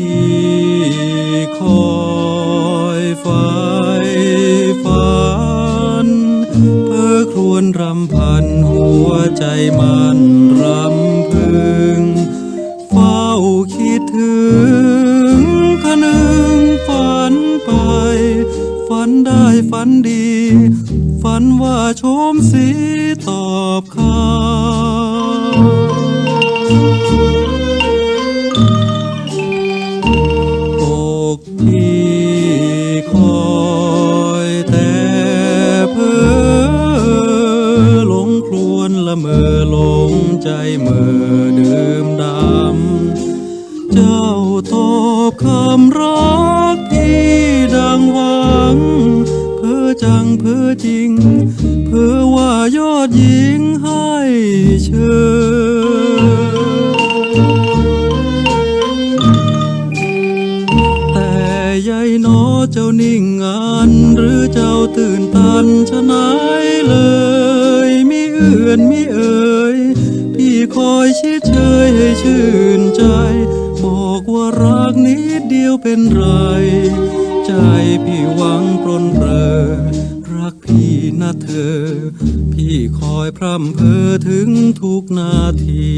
พี่คอยฝ่ายฝันเพื่อครวญรำพันหัวใจมันรำพึง เฝ้าคิดถึงคะนึงฝันไป ฝันได้ฝันดี ฝันว่าชมสีตอบข้อ เมอหลงใจเมื่อดื่มดำ เจ้าตอบคำรักที่ดังหวัง เพื่อจังเพื่อจริง เพื่อว่ายอดหญิงให้เชิญแต่ยายนอเจ้านิ่งงันหรือเจ้าตื่นตันชะไหนายเลย นมิเอ่ยพี่คอยชิดเชยให้ชื่นใจ บอกว่ารักนิดเดียวเป็นไร ใจพี่หวังปรนเปรอรักพี่นะเธอ พี่คอยพร่ำเพ้อถึงทุกนาที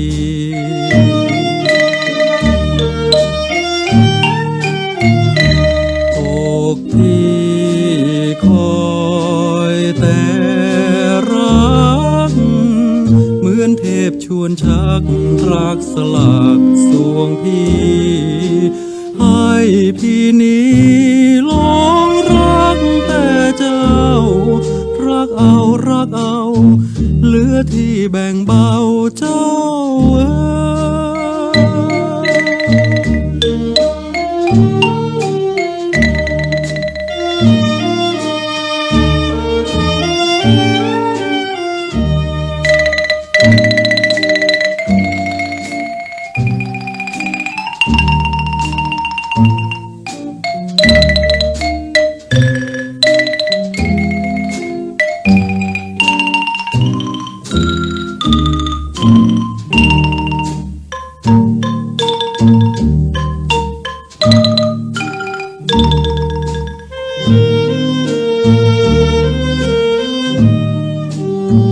ชวนชักรักสลักสวงพี่ ให้พี่นี้หลงรักแต่เจ้า รักเอารักเอา เหลือที่แบ่งเบาเจ้าเอ๋